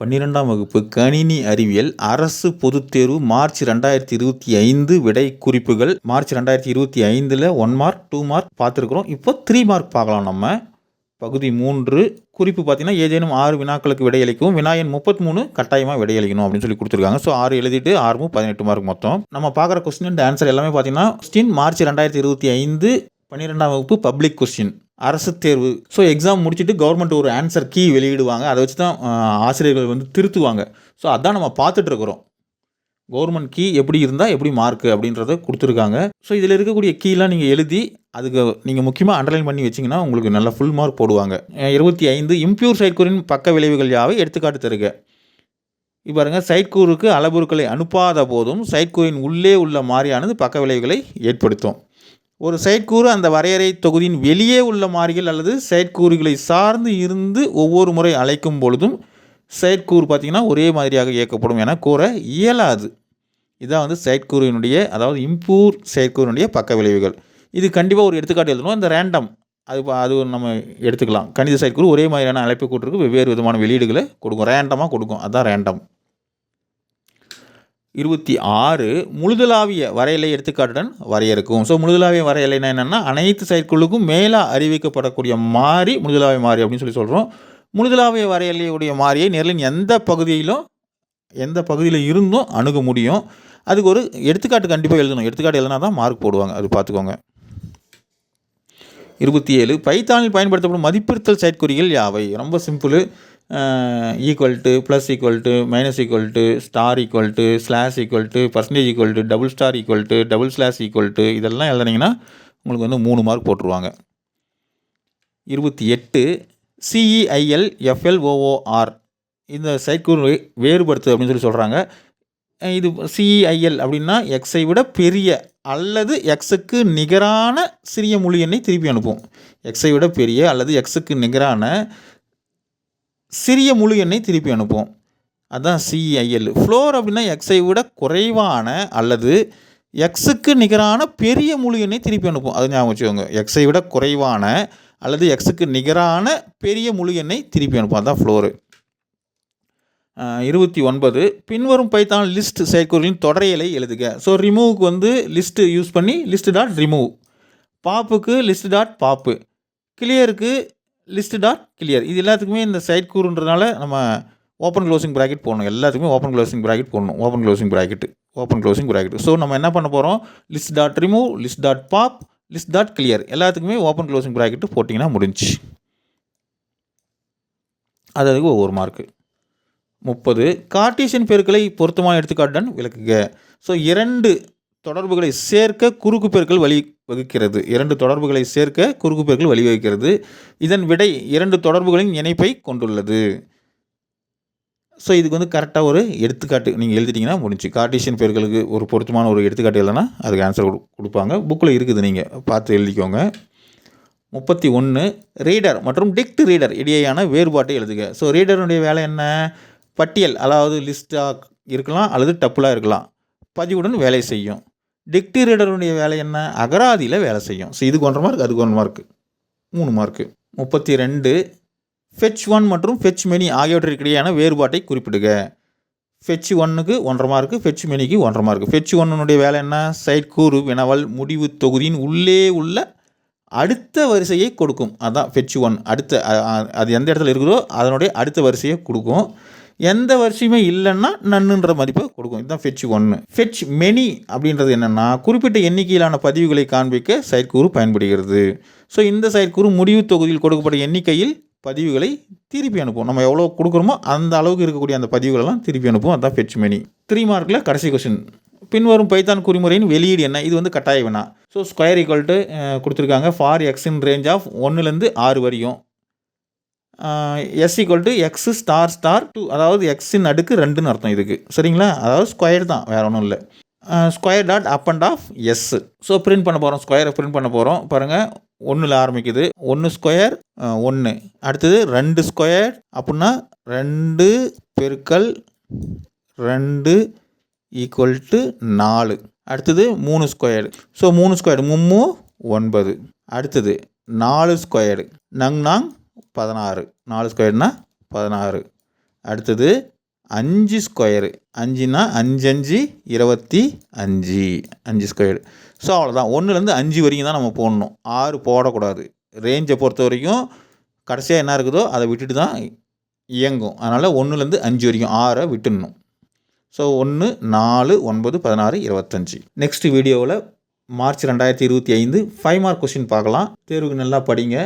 பன்னிரெண்டாம் வகுப்பு கணினி அறிவியல் அரசு பொதுத் தேர்வு மார்ச் ரெண்டாயிரத்தி இருபத்தி ஐந்து விடை குறிப்புகள். மார்ச் ரெண்டாயிரத்தி இருபத்தி ஐந்தில் ஒன் மார்க் டூ மார்க் பார்த்துருக்குறோம். இப்போ த்ரீ மார்க் பார்க்கலாம் நம்ம. பகுதி மூன்று குறிப்பு பார்த்தீங்கன்னா ஏதேனும் ஆறு வினாக்களுக்கு விடையளிக்கும் வினாயன் முப்பத்தி மூணு கட்டாயமாக விடையளிக்கணும் அப்படின்னு சொல்லி கொடுத்துருக்காங்க. ஸோ ஆறு எழுதிட்டு ஆறுமும் பதினெட்டு மார்க் மொத்தம். நம்ம பார்க்குற கொஸ்டின் அண்ட் ஆன்சர் எல்லாமே பார்த்தீங்கன்னா கொஸ்டின் மார்ச் ரெண்டாயிரத்தி இருபத்தி ஐந்து பன்னிரெண்டாம் வகுப்பு பப்ளிக் கொஸ்டின் அரசு தேர்வு. ஸோ எக்ஸாம் முடிச்சுட்டு கவர்மெண்ட் ஒரு ஆன்சர் கீ வெளியிடுவாங்க. அதை வச்சு தான் ஆசிரியர்கள் வந்து திருத்துவாங்க. ஸோ அதான் நம்ம பார்த்துட்ருக்குறோம் கவர்மெண்ட் கீ எப்படி இருந்தால் எப்படி மார்க்கு அப்படின்றத கொடுத்துருக்காங்க. ஸோ இதில் இருக்கக்கூடிய கீலாம் நீங்கள் எழுதி அதுக்கு நீங்கள் முக்கியமாக அண்டர்லைன் பண்ணி வச்சிங்கன்னா உங்களுக்கு நல்லா ஃபுல் மார்க் போடுவாங்க. இருபத்தி ஐந்து இம்ப்யூர் சைட்கூரின் பக்க விளைவுகள் யாவை? எடுத்துக்காட்டு தருக. இப்போ பாருங்க சைட்கூருக்கு அளவுருக்களை அனுப்பாத போதும் சைட்கூரின் உள்ளே உள்ள மாறியானது பக்க விளைவுகளை ஏற்படுத்தும். ஒரு செயற்கூறு அந்த வரையறை தொகுதியின் வெளியே உள்ள மாறிகள் அல்லது சைட்கூறுகளை சார்ந்து இருந்து ஒவ்வொரு முறை அழைக்கும் பொழுதும் செயற்கூறு பார்த்திங்கன்னா ஒரே மாதிரியாக இயக்கப்படும் என கூற இயலாது. இதான் வந்து செயற்கூறினுடைய அதாவது இம்பூர் செயற்கூறினுடைய பக்க விளைவுகள். இது கண்டிப்பாக ஒரு எடுத்துக்காட்டு எழுதணும். இந்த ரேண்டம் அது அது நம்ம எடுத்துக்கலாம். கணித சைட்கூறு ஒரே மாதிரியான அழைப்பு கூட்டுருக்கு வெவ்வேறு விதமான வெளியீடுகளை கொடுக்கும். ரேண்டமாக கொடுக்கும். அதுதான் ரேண்டம் இருபத்தி ஆறு முழுதலாவிய வரையலை எடுத்துக்காட்டுடன் வரையறுக்கும். ஸோ முழுதலாவிய வரையலைன்னா என்னென்னா அனைத்து செயற்குழுக்கும் மேலாக அறிவிக்கப்படக்கூடிய மாறி முழுதலாவிய மாறி அப்படின்னு சொல்லி சொல்கிறோம் முழுதலாவிய வரையலையுடைய மாறியை நிரலின் எந்த பகுதியிலும் எந்த பகுதியில் இருந்தும் அணுக முடியும். அதுக்கு ஒரு எடுத்துக்காட்டு கண்டிப்பாக எழுதணும். எடுத்துக்காட்டு எழுதினா தான் மார்க் போடுவாங்க. அது பார்த்துக்கோங்க. இருபத்தி ஏழு பைத்தானில் பயன்படுத்தப்படும் மதிப்பிருத்தல் செயற்குறிகள் யாவை? ரொம்ப simple equal to plus equal to minus equal to star equal to slash equal to percentage equal to double star equal to double slash equal to இதெல்லாம் எழுதுனீங்கன்னா உங்களுக்கு வந்து மூணு மார்க் போட்டுருவாங்க. இருபத்தி எட்டு சிஇஐஎல் எஃப்எல்ஓஓஆர் இந்த சைட்கூறு வேறுபடுத்து அப்படின்னு சொல்லி சொல்கிறாங்க இது சிஇஐஎல் அப்படின்னா எக்ஸை விட பெரிய அல்லது எக்ஸுக்கு நிகரான சிறிய மொழி எண்ணை திருப்பி அனுப்பும். எக்ஸை விட பெரிய அல்லது எக்ஸுக்கு நிகரான சிறிய முழு எண்ணை திருப்பி அனுப்புவோம். அதுதான் சிஐஎல் ஃப்ளோர் அப்படின்னா எக்ஸை விட குறைவான அல்லது எக்ஸுக்கு நிகரான பெரிய முழு எண்ணை திருப்பி அனுப்பும் அது ஞாபகம் வச்சுக்கோங்க. எக்ஸை விட குறைவான அல்லது எக்ஸுக்கு நிகரான பெரிய முழு எண்ணை திருப்பி அனுப்பும் அதான் ஃப்ளோரு இருபத்தி ஒன்பது. பின்வரும் பைத்தான் லிஸ்ட் செயற்கூறுகளின் தொடரையலை எழுதுக. ஸோ ரிமூவுக்கு வந்து லிஸ்ட்டு யூஸ் பண்ணி லிஸ்ட் டாட் ரிமூவ் பாப்புக்கு லிஸ்ட் டாட் பாப்பு கிளியருக்கு லிஸ்ட் டாட் கிளியர். இது எல்லாத்துக்குமே இந்த சைட் கூறுன்றதுனால நம்ம ஓப்பன் க்ளோசிங் ப்ராக்கெட் போடணும். எல்லாத்துக்குமே ஓப்பன் க்ளோசிங் ப்ராக்கெட் போடணும். Open closing bracket open closing bracket. So நம்ம என்ன பண்ண போகிறோம் list dot remove list dot pop list dot clear. எல்லாத்துக்குமே ஓப்பன் க்ளோசிங் ப்ராக்கெட் போட்டிங்கன்னா முடிஞ்சு அது அதுக்கு ஒவ்வொரு மார்க்கு முப்பது. கார்டீசியன் பெருக்களை பொருத்தமான எடுத்துக்காட்டுடன் விளக்குக. ஸோ இரண்டு தொடர்புகளை சேர்க்க குறுக்கு பெருக்கள் வழி வகுக்கிறது. இரண்டு தொடர்புகளை சேர்க்க குறுக்கு பெருக்கள் வழிவகுக்கிறது இதன் விடை இரண்டு தொடர்புகளின் இணைப்பை கொண்டுள்ளது. ஸோ இதுக்கு வந்து கரெக்டாக ஒரு எடுத்துக்காட்டு நீங்கள் எழுதிட்டிங்கன்னா முடிஞ்சு. கார்ட்டீசியன் பெருக்களுக்கு ஒரு பொருத்தமான ஒரு எடுத்துக்காட்டு இல்லைனா அதுக்கு ஆன்சர் கொடுப்பாங்க. புக்கில் இருக்குது நீங்கள் பார்த்து எழுதிக்கோங்க. முப்பத்தி ஒன்று ரீடர் மற்றும் டிக்ட் ரீடர் இடையேயான வேறுபாட்டை எழுதுக. ஸோ ரீடருடைய வேலை என்ன? பட்டியல் அதாவது லிஸ்ட்டாக இருக்கலாம் அல்லது டப்புலாக இருக்கலாம். பதிவுடன் வேலை செய்யும். டிக்ட் ரீடருடைய வேலை என்ன? அகராதியில் வேலை செய்யும். ஸோ இதுக்கு ஒன்றரை மார்க் அதுக்கு ஒன்று மார்க்கு மூணு மார்க்கு முப்பத்தி ரெண்டு ஃபெச் ஒன் மற்றும் ஃபெச் மெனி ஆகியவற்றிற்கிடையான வேறுபாட்டை குறிப்பிடுக. ஃபெச் ஒன்னுக்கு ஒன்றரை மார்க்கு ஃபெச் மெனிக்கு ஒன்றரை மார்க்கு ஃபெச் ஒன்னுடைய வேலை என்ன? சைட் கூறு வினவல் முடிவு தொகுதியின் உள்ளே உள்ள அடுத்த வரிசையை கொடுக்கும். அதுதான் ஃபெச் ஒன் அடுத்த அது எந்த இடத்துல இருக்குதோ அதனுடைய அடுத்த வரிசையை கொடுக்கும். எந்த வரிசையுமே இல்லைன்னா நன்னுன்ற மதிப்பை கொடுக்கும். இதுதான் ஃபெச் ஒன்று ஃபெச் மெனி அப்படின்றது என்னென்னா குறிப்பிட்ட எண்ணிக்கையிலான பதிவுகளை காண்பிக்க செயற்கூறு பயன்படுகிறது. ஸோ இந்த செயற்கூறு முடிவு தொகுதியில் கொடுக்கப்பட்ட எண்ணிக்கையில் பதிவுகளை திருப்பி அனுப்புவோம். நம்ம எவ்வளோ கொடுக்குறோமோ அந்த அளவுக்கு இருக்கக்கூடிய அந்த பதிவுகளெல்லாம் திருப்பி அனுப்புவோம். அதுதான் ஃபெச் மெனி த்ரீ மார்க்கில் கடைசி கொஸ்டின் பின்வரும் பைத்தான் குறிமுறையின் வெளியீடு என்ன? இது வந்து கட்டாய வினா. ஸோ ஸ்கொயர் ஈக்குவல் டு கொடுத்துருக்காங்க. ஃபார் எக்ஸின் ரேஞ்ச் ஆஃப் ஒன்றுலேருந்து ஆறு வரையும். S equal to x star star two அதாவது எக்ஸின் அடுக்கு ரெண்டுன்னு அர்த்தம் இதுக்கு. சரிங்களா? அதாவது ஸ்கொயர் தான் வேறு ஒன்றும் இல்லை. Square dot append of S so print பண்ண போகிறோம் ஸ்கொயரை பிரிண்ட் பண்ண போகிறோம் பாருங்கள் ஒன்றில் ஆரம்பிக்குது. ஒன்று ஸ்கொயர் ஒன்று அடுத்தது ரெண்டு ஸ்கொயர் அப்படின்னா ரெண்டு பெருக்கல் ரெண்டு ஈக்குவல் டு நாலு. அடுத்தது மூணு ஸ்கொயர் ஸோ மூணு ஸ்கொயர் மும்மு ஒன்பது. அடுத்தது நாலு ஸ்கொயர் நங் நாங் பதினாறு. நாலு ஸ்கொயர்னா பதினாறு. அடுத்தது அஞ்சு ஸ்கொயரு. அஞ்சுனா அஞ்சு அஞ்சு இருபத்தி அஞ்சு. அஞ்சு ஸ்கொயரு. ஸோ அவ்வளோதான். ஒன்றுலேருந்து அஞ்சு வரைக்கும் தான் நம்ம போடணும். ஆறு போடக்கூடாது. ரேஞ்சை பொறுத்த வரைக்கும் கடைசியாக என்ன இருக்குதோ அதை விட்டுட்டு தான் இயங்கும். அதனால் ஒன்றுலேருந்து அஞ்சு வரைக்கும் ஆறை விட்டுடணும். ஸோ ஒன்று நாலு ஒன்பது பதினாறு இருபத்தஞ்சி. நெக்ஸ்ட் வீடியோவில் மார்ச் ரெண்டாயிரத்தி இருபத்தி ஐந்து ஃபைவ் மார்க் கொஷின் பார்க்கலாம். தேர்வுக்கு நல்லா படிங்க.